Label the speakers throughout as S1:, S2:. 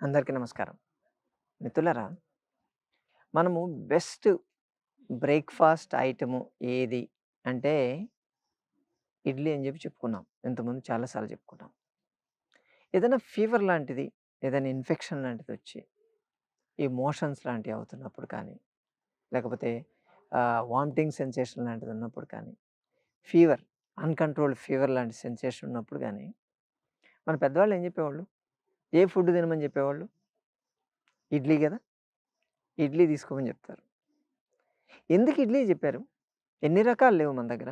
S1: అందరికీ నమస్కారం. మిత్రులరా మనము బెస్ట్ బ్రేక్‌ఫాస్ట్ ఐటము ఏది అంటే ఇడ్లీ అని చెప్పి చెప్పుకున్నాం. ఇంతకుముందు చాలాసార్లు చెప్పుకున్నాం. ఏదైనా ఫీవర్ లాంటిది, ఏదైనా ఇన్ఫెక్షన్ లాంటిది వచ్చి ఈ మోషన్స్ లాంటివి అవుతున్నప్పుడు కానీ, లేకపోతే వామిటింగ్ సెన్సేషన్ లాంటిది ఉన్నప్పుడు కానీ, ఫీవర్ అన్‌కంట్రోల్డ్ ఫీవర్ లాంటి సెన్సేషన్ ఉన్నప్పుడు కానీ మన పెద్దవాళ్ళు ఏం చెప్పేవాళ్ళు? ఏ ఫుడ్ తినమని చెప్పేవాళ్ళు? ఇడ్లీ కదా ఇడ్లీ తీసుకోమని చెప్తారు. ఎందుకు ఇడ్లీ చెప్పారు? ఎన్ని రకాలు లేవు మన దగ్గర.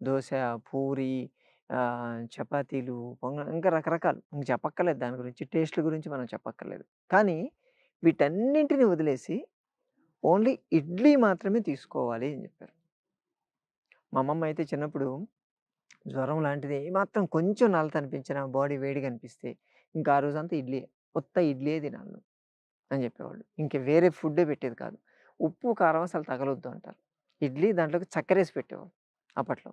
S1: దోశ పూరి, చపాతీలు, పొంగ ఇంకా రకరకాలు. ఇంక చెప్పక్కర్లేదు దాని గురించి. టేస్ట్‌ల గురించి మనం చెప్పక్కర్లేదు. కానీ వీటన్నింటిని వదిలేసి ఓన్లీ ఇడ్లీ మాత్రమే తీసుకోవాలి అని చెప్పారు. మా అమ్మమ్మ అయితే చిన్నప్పుడు జ్వరం లాంటిది ఏమాత్రం కొంచెం నలత అనిపించిన బాడీ వేడిగా అనిపిస్తే, ఇంకా ఆ రోజంతా ఇడ్లీ కొత్త ఇడ్లీయే తినాలి నువ్వు అని చెప్పేవాళ్ళు. ఇంక వేరే ఫుడ్డే పెట్టేది కాదు. ఉప్పు, కారం అసలు తగలొద్దు అంటారు. ఇడ్లీ దాంట్లోకి చక్కెర వేసి పెట్టేవాళ్ళు అప్పట్లో.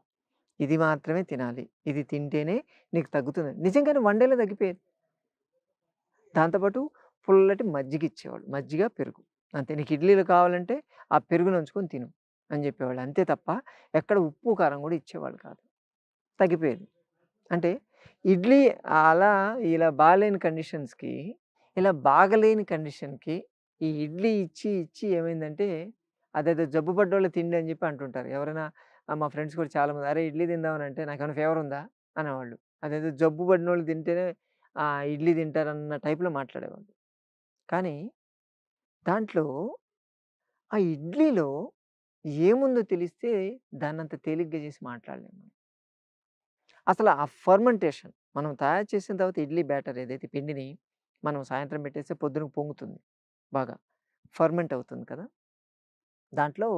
S1: ఇది మాత్రమే తినాలి. ఇది తింటేనే నీకు తగ్గుతుంది. నిజంగానే వన్ డేలో తగ్గిపోయేది. దాంతోపాటు పుల్లటి మజ్జిగ ఇచ్చేవాళ్ళు. మజ్జిగ, పెరుగు. అంతే. నీకు ఇడ్లీలు కావాలంటే ఆ పెరుగును ఉంచుకొని తిను అని చెప్పేవాళ్ళు. అంతే తప్ప ఎక్కడ ఉప్పు, కారం కూడా ఇచ్చేవాళ్ళు కాదు. తగ్గిపోయేది. అంటే ఇడ్లీ అలా ఇలా బాగాలేని కండిషన్స్‌కి, ఇలా బాగలేని కండిషన్‌కి ఈ ఇడ్లీ ఇచ్చి, ఇచ్చి ఏమైందంటే అదేదో జబ్బు పడ్డోళ్ళ తిండి అని చెప్పి అంటుంటారు. ఎవరైనా మా ఫ్రెండ్స్ కూడా చాలామంది "అరే! ఇడ్లీ తిందామని" అంటే "నాకేమైనా ఫేవర్ ఉందా?" అనేవాళ్ళు. అదేదో జబ్బు పడినోళ్ళు తింటేనే ఆ ఇడ్లీ తింటారన్న టైప్‌లో మాట్లాడేవాళ్ళు. కానీ దాంట్లో ఆ ఇడ్లీలో ఏముందో తెలిస్తే దాన్నంత తేలిగ్గా చేసి మాట్లాడలేము అసలు ఆ ఫర్మెంటేషన్ మనం తయారు చేసిన తర్వాత ఇడ్లీ బ్యాటర్ ఏదైతే పిండిని మనం సాయంత్రం పెట్టేస్తే పొద్దున పొంగుతుంది బాగా. ఫర్మెంట్ అవుతుంది కదా! దాంట్లో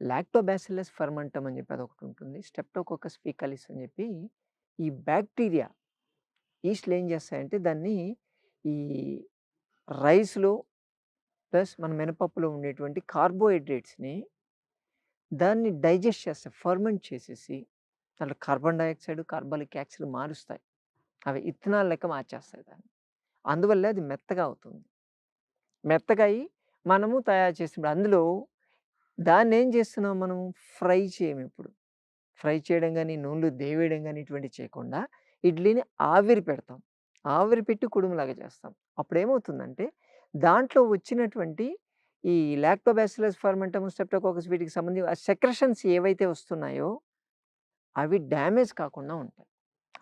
S1: లాక్టోబాసిల్లస్ ఫర్మెంటమ్ అని చెప్పి ఒకటి ఉంటుంది. స్టెప్టోకోకస్ ఫీకలిస్ అని చెప్పి ఈ బ్యాక్టీరియా ఈస్ట్‌లు ఏం చేస్తాయంటే దాన్ని ఈ రైస్‌లో ప్లస్ మన మినపప్పులో ఉండేటువంటి కార్బోహైడ్రేట్స్‌ని దాన్ని డైజెస్ట్ చేస్తాయి. ఫర్మెంట్ చేసేసి దాంట్లో కార్బన్ డైఆక్సైడ్ కార్బనిక్ యాక్సిడ్ మారుస్తాయి. అవి ఇథనాల్ లెక్క మార్చేస్తాయి దాన్ని. అందువల్ల అది మెత్తగా అవుతుంది. మెత్తగా అయ్యి మనము తయారు చేసినప్పుడు అందులో దాన్ని ఏం చేస్తున్నాం మనం ఫ్రై చేయము ఇప్పుడు ఫ్రై చేయడం కానీ నూనెలు దేవేయడం కానీ ఇటువంటివి చేయకుండా ఇడ్లీని ఆవిరి పెడతాం. ఆవిరి పెట్టి కుడుములాగా చేస్తాం. అప్పుడేమవుతుందంటే దాంట్లో వచ్చినటువంటి ఈ లాక్టోబాసిలస్ ఫర్మెంటమ్, స్టెప్టోకోకస్ వీటికి సంబంధించి ఆ సెక్రెషన్స్ ఏవైతే వస్తున్నాయో అవి డ్యామేజ్ కాకుండా ఉంటాయి.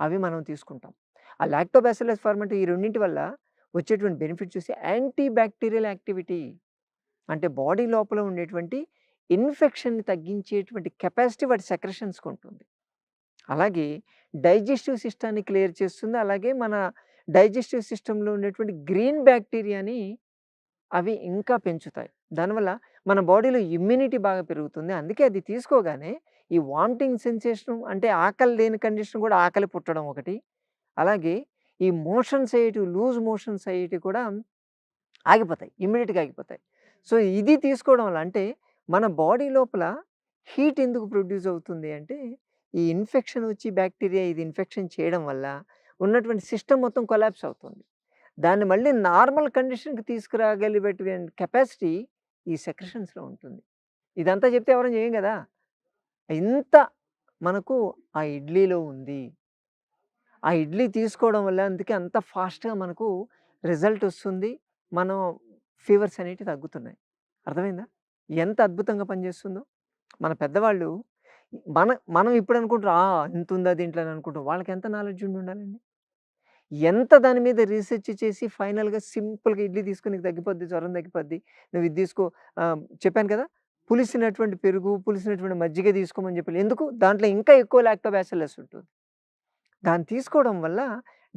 S1: అవి మనం తీసుకుంటాం. ఆ లాక్టోబాసిల్లస్ ఫర్మెంట్ ఈ రెండింటి వల్ల వచ్చేటువంటి బెనిఫిట్ చూసి యాంటీ బ్యాక్టీరియల్ యాక్టివిటీ. అంటే బాడీ లోపల ఉండేటువంటి ఇన్ఫెక్షన్‌ని తగ్గించేటువంటి కెపాసిటీ వాటి సెక్రెషన్స్‌కి ఉంటుంది. అలాగే డైజెస్టివ్ సిస్టాన్ని క్లియర్ చేస్తుంది. అలాగే మన డైజెస్టివ్ సిస్టంలో ఉండేటువంటి గ్రీన్ బ్యాక్టీరియాని అవి ఇంకా పెంచుతాయి. దానివల్ల మన బాడీలో ఇమ్యూనిటీ బాగా పెరుగుతుంది. అందుకే అది తీసుకోగానే ఈ వామిటింగ్ సెన్సేషన్ అంటే ఆకలి లేని కండిషన్ కూడా ఆకలి పుట్టడం ఒకటి. అలాగే ఈ మోషన్స్ అయ్యేటివి లూజ్ మోషన్స్ అయ్యేటివి కూడా ఆగిపోతాయి. ఇమ్మీడియట్గా ఆగిపోతాయి. సో, ఇది తీసుకోవడం వల్ల అంటే మన బాడీ లోపల హీట్ ఎందుకు ప్రొడ్యూస్ అవుతుంది అంటే ఈ ఇన్ఫెక్షన్ వచ్చి బ్యాక్టీరియా ఇది ఇన్ఫెక్షన్ చేయడం వల్ల ఉన్నటువంటి సిస్టమ్ మొత్తం కొలాప్స్ అవుతుంది. దాన్ని మళ్ళీ నార్మల్ కండిషన్‌కి తీసుకురాగలిగేటువంటి కెపాసిటీ ఈ సెక్రెషన్స్‌లో ఉంటుంది. ఇదంతా చెప్తే ఎవరైనా చేయం కదా ఇంత మనకు ఆ ఇడ్లీలో ఉంది. ఆ ఇడ్లీ తీసుకోవడం వల్ల అందుకే అంత ఫాస్ట్‌గా మనకు రిజల్ట్ వస్తుంది. మనం ఫీవర్స్ అనేటివి తగ్గుతున్నాయి. అర్థమైందా? ఎంత అద్భుతంగా పనిచేస్తుందో. మన పెద్దవాళ్ళు మన మనం ఇప్పుడు అనుకుంటాం ఆ! ఇంతుందా దీంట్లో అని అనుకుంటాం. వాళ్ళకి ఎంత నాలెడ్జ్ ఉండి ఉండాలండి. ఎంత దాని మీద రీసెర్చ్ చేసి ఫైనల్‌గా సింపుల్‌గా ఇడ్లీ తీసుకుని నీకు తగ్గిపోద్ది, జ్వరం తగ్గిపోద్ది. నువ్వు ఇది తీసుకో చెప్పాను కదా! పులిసినటువంటి పెరుగు, పులిసినటువంటి మజ్జిగ తీసుకోమని చెప్పి ఎందుకు? దాంట్లో ఇంకా ఎక్కువ లాక్టోబ్యాసిల్లస్ ఉంటుంది. దాన్ని తీసుకోవడం వల్ల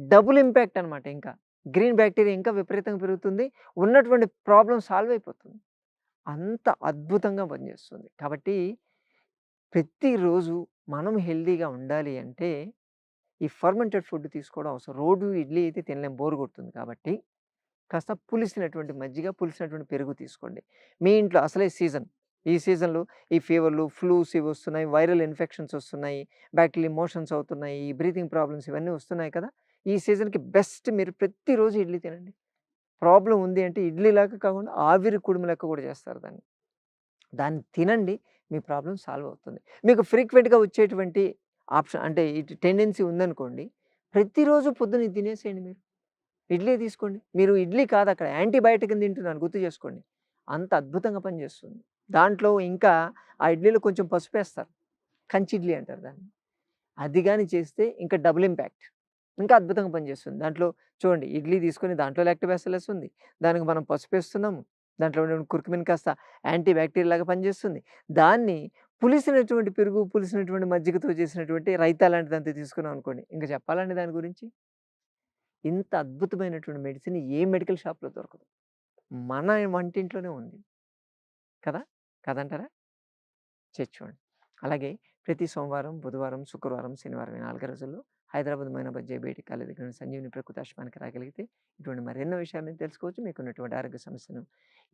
S1: డబుల్ ఇంపాక్ట్ అనమాట ఇంకా. గ్రీన్ బ్యాక్టీరియా ఇంకా విపరీతంగా పెరుగుతుంది. ఉన్నటువంటి ప్రాబ్లం సాల్వ్ అయిపోతుంది. అంత అద్భుతంగా పనిచేస్తుంది. కాబట్టి ప్రతిరోజు మనం హెల్తీగా ఉండాలి అంటే ఈ ఫర్మెంటెడ్ ఫుడ్ తీసుకోవడం అవసరం. రోడ్డు ఇడ్లీ అయితే తినలేం బోర్ కొడుతుంది కాబట్టి కాస్త పులిసినటువంటి మజ్జిగ, పులిసినటువంటి పెరుగు తీసుకోండి. మీ ఇంట్లో అసలే సీజన్. ఈ సీజన్‌లో ఈ ఫీవర్‌లు, ఫ్లూస్ ఇవి వస్తున్నాయి. వైరల్ ఇన్ఫెక్షన్స్ వస్తున్నాయి. బ్యాక్టీరియల్ మోషన్స్ అవుతున్నాయి. ఈ బ్రీతింగ్ ప్రాబ్లమ్స్ ఇవన్నీ వస్తున్నాయి కదా! ఈ సీజన్‌కి బెస్ట్ మీరు ప్రతిరోజు ఇడ్లీ తినండి. ప్రాబ్లం ఉంది అంటే ఇడ్లీ లాగా కాకుండా ఆవిరి కుడుము లెక్క కూడా చేస్తారు దాన్ని. దాన్ని తినండి. మీ ప్రాబ్లం సాల్వ్ అవుతుంది. మీకు ఫ్రీక్వెంట్‌గా వచ్చేటువంటి ఆప్షన్ అంటే ఇటు టెండెన్సీ ఉందనుకోండి. ప్రతిరోజు పొద్దున్న తినేసేయండి మీరు. ఇడ్లీ తీసుకోండి. మీరు ఇడ్లీ కాదు అక్కడ యాంటీబయాటిక్ తింటున్నాను తింటున్నారు గుర్తు చేసుకోండి. అంత అద్భుతంగా పనిచేస్తుంది. దాంట్లో ఇంకా ఆ ఇడ్లీలో కొంచెం పసుపేస్తారు. కంచి ఇడ్లీ అంటారు దాన్ని. అది కానీ చేస్తే ఇంకా డబుల్ ఇంపాక్ట్. ఇంకా అద్భుతంగా పనిచేస్తుంది. దాంట్లో చూడండి ఇడ్లీ తీసుకొని దాంట్లో లాక్టోబాసిల్లస్ ఉంది. దానికి మనం పసుపు వేస్తున్నాము దాంట్లో ఉండే కుర్కుమిన్ కాస్త యాంటీ బ్యాక్టీరియా లాగా పనిచేస్తుంది. దాన్ని పులిసినటువంటి పెరుగు, పులిసినటువంటి మజ్జిగతో చేసినటువంటి రైతా లాంటిదంతా తీసుకున్నాం అనుకోండి. ఇంకా చెప్పాలండి దాని గురించి? ఇంత అద్భుతమైనటువంటి మెడిసిన్ ఏ మెడికల్ షాప్‌లో దొరకదు. మన వంటింట్లోనే ఉంది. కదా! కదంటారా చేసి చూడండి. అలాగే ప్రతి సోమవారం, బుధవారం, శుక్రవారం, శనివారం నాలుగు రోజుల్లో Hyderabad Moinabad J BT college దగ్గర సంజీవిని ప్రకృతి ఆశ్రమానికి రాగలిగితే ఇటువంటి మరెన్నో విషయాలను తెలుసుకోవచ్చు. మీకున్నటువంటి ఆరోగ్య సమస్యను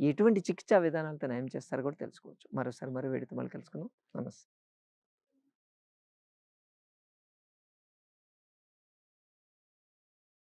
S1: ఎటువంటి చికిత్సా విధానాలతో నయం చేస్తారో కూడా తెలుసుకోవచ్చు. మరోసారి మరో వేడితో మళ్ళీ కలుసుకుందాం. నమస్తే.